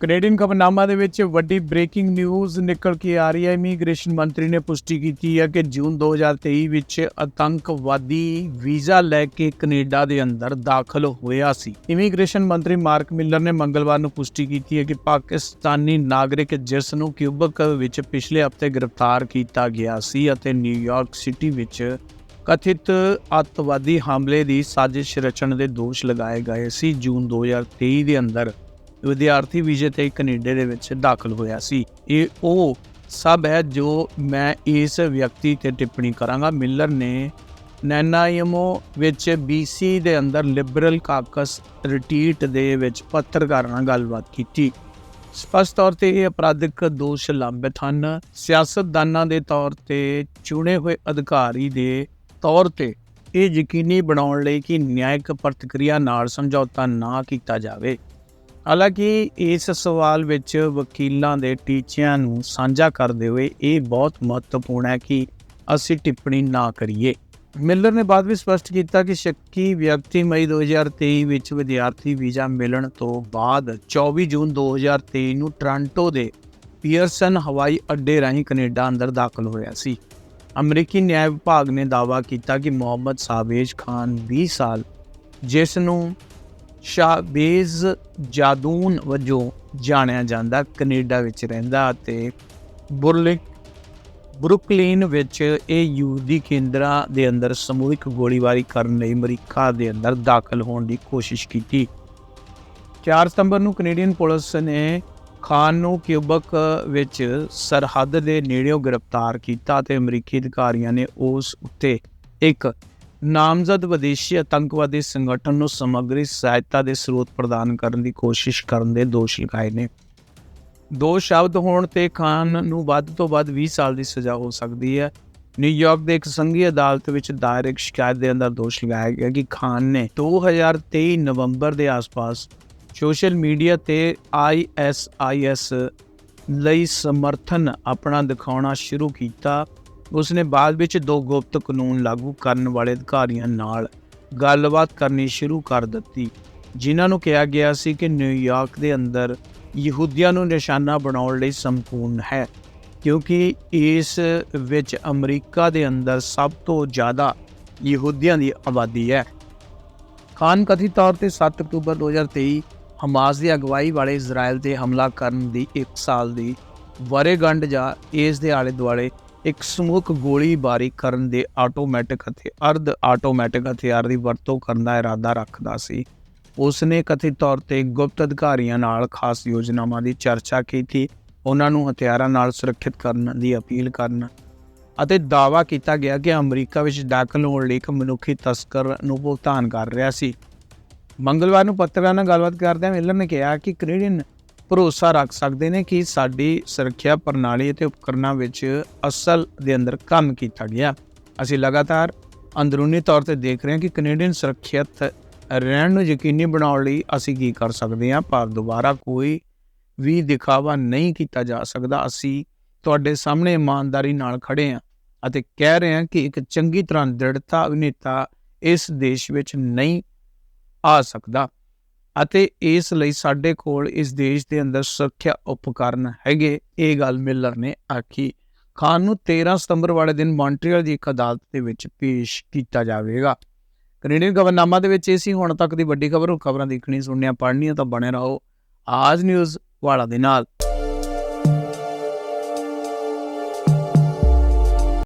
Canadian ਖਬਰਨਾਮਾ ਦੇ ਵਿੱਚ ਵੱਡੀ ਬ੍ਰੇਕਿੰਗ ਨਿਊਜ਼ ਨਿਕਲ ਕੇ ਆ ਰਹੀ ਹੈ। ਇਮੀਗ੍ਰੇਸ਼ਨ ਮੰਤਰੀ ਨੇ ਪੁਸ਼ਟੀ ਕੀਤੀ ਹੈ ਕਿ ਜੂਨ 2023 ਵਿੱਚ ਆਤੰਕਵਾਦੀ ਵੀਜ਼ਾ ਲੈ ਕੇ ਕੈਨੇਡਾ ਦੇ ਅੰਦਰ ਦਾਖਲ ਹੋਇਆ ਸੀ। ਇਮੀਗ੍ਰੇਸ਼ਨ ਮੰਤਰੀ ਮਾਰਕ ਮਿਲਰ ਨੇ ਮੰਗਲਵਾਰ ਨੂੰ ਪੁਸ਼ਟੀ ਕੀਤੀ ਹੈ ਕਿ ਪਾਕਿਸਤਾਨੀ ਨਾਗਰਿਕ ਜਿਸ ਨੂੰ ਕਿਊਬਕ ਵਿੱਚ ਪਿਛਲੇ ਹਫ਼ਤੇ ਗ੍ਰਿਫਤਾਰ ਕੀਤਾ ਗਿਆ ਸੀ ਅਤੇ ਨਿਊਯਾਰਕ ਸਿਟੀ ਵਿੱਚ ਕਥਿਤ ਅੱਤਵਾਦੀ ਹਮਲੇ ਦੀ ਸਾਜ਼ਿਸ਼ ਰਚਣ ਦੇ ਦੋਸ਼ ਲਗਾਏ ਗਏ ਸੀ, ਜੂਨ 2023 ਦੇ ਅੰਦਰ। ਵਿਦਿਆਰਥੀ ਵੀਜ਼ੇ ਤੇ ਕੈਨੇਡਾ ਦੇ ਵਿੱਚ ਦਾਖਲ ਹੋਇਆ ਸੀ। ਇਹ ਉਹ ਸਭ ਹੈ ਜੋ ਮੈਂ ਇਸ ਵਿਅਕਤੀ ਤੇ ਟਿੱਪਣੀ ਕਰਾਂਗਾ। ਮਿਲਰ ਨੇ ਨੈਨਾਇਮੋ ਵਿੱਚ BC ਦੇ ਅੰਦਰ ਲਿਬਰਲ ਕਾਕਸ ਰਿਟਰੀਟ ਦੇ ਵਿੱਚ ਪੱਤਰਕਾਰਾਂ ਨਾਲ ਗੱਲਬਾਤ ਕੀਤੀ। ਸਪਸ਼ਟ ਤੌਰ ਤੇ ਇਹ ਅਪਰਾਧਿਕ ਦੋਸ਼ ਲੰਬਿਤ ਹਨ। ਸਿਆਸਤਦਾਨਾਂ ਦੇ ਤੌਰ ਤੇ ਚੁਣੇ ਹੋਏ ਅਧਿਕਾਰੀ ਦੇ ਤੌਰ ਤੇ ਇਹ ਯਕੀਨੀ ਬਣਾਉਣ ਲਈ ਕਿ ਨਿਆਇਕ ਪ੍ਰਤੀਕਿਰਿਆ ਨਾਲ ਸਮਝੌਤਾ ਨਾ ਕੀਤਾ ਜਾਵੇ। ਹਾਲਾਂਕਿ ਇਸ ਸਵਾਲ ਵਿੱਚ ਵਕੀਲਾਂ ਦੇ ਟੀਚਿਆਂ ਨੂੰ ਸਾਂਝਾ ਕਰਦੇ ਹੋਏ ਇਹ ਬਹੁਤ ਮਹੱਤਵਪੂਰਨ ਹੈ ਕਿ ਅਸੀਂ ਟਿੱਪਣੀ ਨਾ ਕਰੀਏ। ਮਿਲਰ ਨੇ ਬਾਅਦ ਵਿੱਚ ਸਪਸ਼ਟ ਕੀਤਾ ਕਿ ਸ਼ੱਕੀ ਵਿਅਕਤੀ ਮਈ 2023 ਵਿੱਚ ਵਿਦਿਆਰਥੀ ਵੀਜ਼ਾ ਮਿਲਣ ਤੋਂ ਬਾਅਦ 24 ਜੂਨ 2023 ਨੂੰ ਟ੍ਰਾਂਟੋ ਦੇ ਪੀਅਰਸਨ ਹਵਾਈ ਅੱਡੇ ਰਾਹੀਂ ਕੈਨੇਡਾ ਅੰਦਰ ਦਾਖਲ ਹੋਇਆ ਸੀ। ਅਮਰੀਕੀ ਨਿਆਂ ਵਿਭਾਗ ਨੇ ਦਾਅਵਾ ਕੀਤਾ ਕਿ ਮੁਹੰਮਦ ਸਾਵੇਜ ਖਾਨ 20 ਸਾਲ, ਜਿਸ ਨੂੰ ਸ਼ਾਬੇਜ਼ ਜਾਦੂਨ ਵਜੋਂ ਜਾਣਿਆ ਜਾਂਦਾ, ਕੈਨੇਡਾ ਵਿੱਚ ਰਹਿੰਦਾ ਅਤੇ ਬੁਰਲਿਕ ਬਰੁਕਲਿਨ ਵਿੱਚ ਇਹ ਯਹੂਦੀ ਕੇਂਦਰਾਂ ਦੇ ਅੰਦਰ ਸਮੂਹਿਕ ਗੋਲੀਬਾਰੀ ਕਰਨ ਲਈ ਅਮਰੀਕਾ ਦੇ ਅੰਦਰ ਦਾਖਲ ਹੋਣ ਦੀ ਕੋਸ਼ਿਸ਼ ਕੀਤੀ। 4 ਸਤੰਬਰ ਨੂੰ ਕੈਨੇਡੀਅਨ ਪੁਲਿਸ ਨੇ ਖਾਨ ਨੂੰ ਕਿਊਬਕ ਵਿੱਚ ਸਰਹੱਦ ਦੇ ਨੇੜਿਓਂ ਗ੍ਰਿਫਤਾਰ ਕੀਤਾ ਤੇ ਅਮਰੀਕੀ ਅਧਿਕਾਰੀਆਂ ਨੇ ਉਸ ਉੱਤੇ ਇੱਕ ਨਾਮਜ਼ਦ ਵਿਦੇਸ਼ੀ ਆਤੰਕਵਾਦੀ ਸੰਗਠਨ ਨੂੰ ਸਮੱਗਰੀ ਸਹਾਇਤਾ ਦੇ ਸਰੋਤ ਪ੍ਰਦਾਨ ਕਰਨ ਦੀ ਕੋਸ਼ਿਸ਼ ਕਰਨ ਦੇ ਦੋਸ਼ ਲਗਾਏ ਨੇ। ਦੋ ਸ਼ਬਦ ਹੋਣ ਤੇ ਖਾਨ ਨੂੰ ਵੱਧ ਤੋਂ ਵੱਧ 20 ਸਾਲ ਦੀ ਸਜ਼ਾ ਹੋ ਸਕਦੀ ਹੈ। ਨਿਊਯਾਰਕ ਦੇ ਇੱਕ ਸੰਘੀ ਅਦਾਲਤ ਵਿੱਚ ਦਾਇਰ ਇੱਕ ਸ਼ਿਕਾਇਤ ਦੇ ਅੰਦਰ ਦੋਸ਼ ਲਗਾਇਆ ਗਿਆ ਕਿ ਖਾਨ ਨੇ 2023 ਨਵੰਬਰ ਦੇ ਆਸ-ਪਾਸ ਸੋਸ਼ਲ ਮੀਡੀਆ ਤੇ ISIS ਲਈ ਸਮਰਥਨ ਆਪਣਾ ਦਿਖਾਉਣਾ ਸ਼ੁਰੂ ਕੀਤਾ। ਉਸਨੇ ਬਾਅਦ ਵਿੱਚ ਦੋ ਗੁਪਤ ਕਾਨੂੰਨ ਲਾਗੂ ਕਰਨ ਵਾਲੇ ਅਧਿਕਾਰੀਆਂ ਨਾਲ ਗੱਲਬਾਤ ਕਰਨੀ ਸ਼ੁਰੂ ਕਰ ਦਿੱਤੀ, ਜਿਨ੍ਹਾਂ ਨੂੰ ਕਿਹਾ ਗਿਆ ਸੀ ਕਿ ਨਿਊਯਾਰਕ ਦੇ ਅੰਦਰ ਯਹੂਦੀਆਂ ਨੂੰ ਨਿਸ਼ਾਨਾ ਬਣਾਉਣ ਲਈ ਸੰਪੂਰਨ ਹੈ, ਕਿਉਂਕਿ ਇਸ ਵਿੱਚ ਅਮਰੀਕਾ ਦੇ ਅੰਦਰ ਸਭ ਤੋਂ ਜ਼ਿਆਦਾ ਯਹੂਦੀਆਂ ਦੀ ਆਬਾਦੀ ਹੈ। ਖਾਨ ਕਥਿਤ ਤੌਰ ਤੇ 7 ਅਕਤੂਬਰ 2023 ਹਮਾਸ ਦੀ ਅਗਵਾਈ ਵਾਲੇ ਇਜ਼ਰਾਈਲ ਤੇ ਹਮਲਾ ਕਰਨ ਦੀ 1 ਸਾਲ ਦੀ ਵਰੇਗੰਢ ਜਾਂ ਇਸ ਦੇ ਆਲੇ ਦੁਆਲੇ ਇੱਕ ਸਮੂਹਕ ਗੋਲੀਬਾਰੀ ਕਰਨ ਦੇ ਆਟੋਮੈਟਿਕ ਅਤੇ ਅਰਧ ਆਟੋਮੈਟਿਕ ਹਥਿਆਰ ਦੀ ਵਰਤੋਂ ਕਰਨ ਦਾ ਇਰਾਦਾ ਰੱਖਦਾ ਸੀ। ਉਸ ਨੇ ਕਥਿਤ ਤੌਰ ਤੇ ਗੁਪਤ ਅਧਿਕਾਰੀਆਂ ਨਾਲ ਖਾਸ ਯੋਜਨਾਵਾਂ ਦੀ ਚਰਚਾ ਕੀਤੀ, ਉਹਨਾਂ ਨੂੰ ਹਥਿਆਰਾਂ ਨਾਲ ਸੁਰੱਖਿਅਤ ਕਰਨ ਦੀ ਅਪੀਲ ਕਰਨ ਅਤੇ ਦਾਅਵਾ ਕੀਤਾ ਗਿਆ ਕਿ ਅਮਰੀਕਾ ਵਿੱਚ ਦਾਖਲ ਹੋਣ ਲਈ ਇੱਕ ਮਨੁੱਖੀ ਤਸਕਰ ਨੂੰ ਭੁਗਤਾਨ ਕਰ ਰਿਹਾ ਸੀ। ਮੰਗਲਵਾਰ ਨੂੰ ਪੱਤਰਕਾਰਾਂ ਨਾਲ ਗੱਲਬਾਤ ਕਰਦਿਆਂ ਮਿਲਰ ਨੇ ਕਿਹਾ ਕਿ ਕੈਨੇਡੀਅਨ ਭਰੋਸਾ ਰੱਖ ਸਕਦੇ ਨੇ ਕਿ ਸਾਡੀ ਸੁਰੱਖਿਆ ਪ੍ਰਣਾਲੀ ਅਤੇ ਉਪਕਰਨਾਂ ਵਿੱਚ ਅਸਲ ਦੇ ਅੰਦਰ ਕੰਮ ਕੀਤਾ ਗਿਆ। ਅਸੀਂ ਲਗਾਤਾਰ ਅੰਦਰੂਨੀ ਤੌਰ ਤੇ ਦੇਖ ਰਹੇ ਹਾਂ ਕਿ ਕੈਨੇਡੀਅਨ ਸੁਰੱਖਿਅਤ ਰਹਿਣ ਨੂੰ ਯਕੀਨੀ ਬਣਾਉਣ ਲਈ ਅਸੀਂ ਕੀ ਕਰ ਸਕਦੇ ਹਾਂ, ਪਰ ਦੁਬਾਰਾ ਕੋਈ ਵੀ ਦਿਖਾਵਾ ਨਹੀਂ ਕੀਤਾ ਜਾ ਸਕਦਾ। ਅਸੀਂ ਤੁਹਾਡੇ ਸਾਹਮਣੇ ਇਮਾਨਦਾਰੀ ਨਾਲ ਖੜੇ ਹਾਂ ਅਤੇ ਕਹਿ ਰਹੇ ਹਾਂ ਕਿ ਇੱਕ ਚੰਗੀ ਤਰ੍ਹਾਂ ਦ੍ਰਿੜਤਾ ਅਭਿਨੇਤਾ ਇਸ ਦੇਸ਼ ਵਿੱਚ ਨਹੀਂ ਆ ਸਕਦਾ। ਅਤੇ ਇਸ ਲਈ ਸਾਡੇ ਕੋਲ ਇਸ ਦੇਸ਼ ਦੇ ਅੰਦਰ ਸੁਰੱਖਿਆ ਉਪਕਰਨ ਹੈਗੇ। ਇਹ ਗੱਲ ਮਿਲਰ ਨੇ ਆਖੀ। ਖਾਨ ਨੂੰ 13 ਸਤੰਬਰ ਵਾਲੇ ਦਿਨ ਮੌਂਟਰੀਅਲ ਦੀ ਇੱਕ ਅਦਾਲਤ ਦੇ ਵਿੱਚ ਪੇਸ਼ ਕੀਤਾ ਜਾਵੇਗਾ। ਕੈਨੇਡੀਅਨ ਖਬਰਨਾਮਾ ਦੇ ਵਿੱਚ ਇਹ ਸੀ, ਹੁਣ ਤੱਕ ਦੀ ਵੱਡੀ ਖਬਰ, ਉਹ ਖਬਰਾਂ ਦੇਖਣੀ ਸੁਣਨੀਆਂ, ਪੜ੍ਹਨੀਆਂ ਤਾਂ ਬਣੇ ਰਹੋ। ਆਜ ਨਿਊਜ਼ ਵਾਲਾ ਦੇ ਨਾਲ।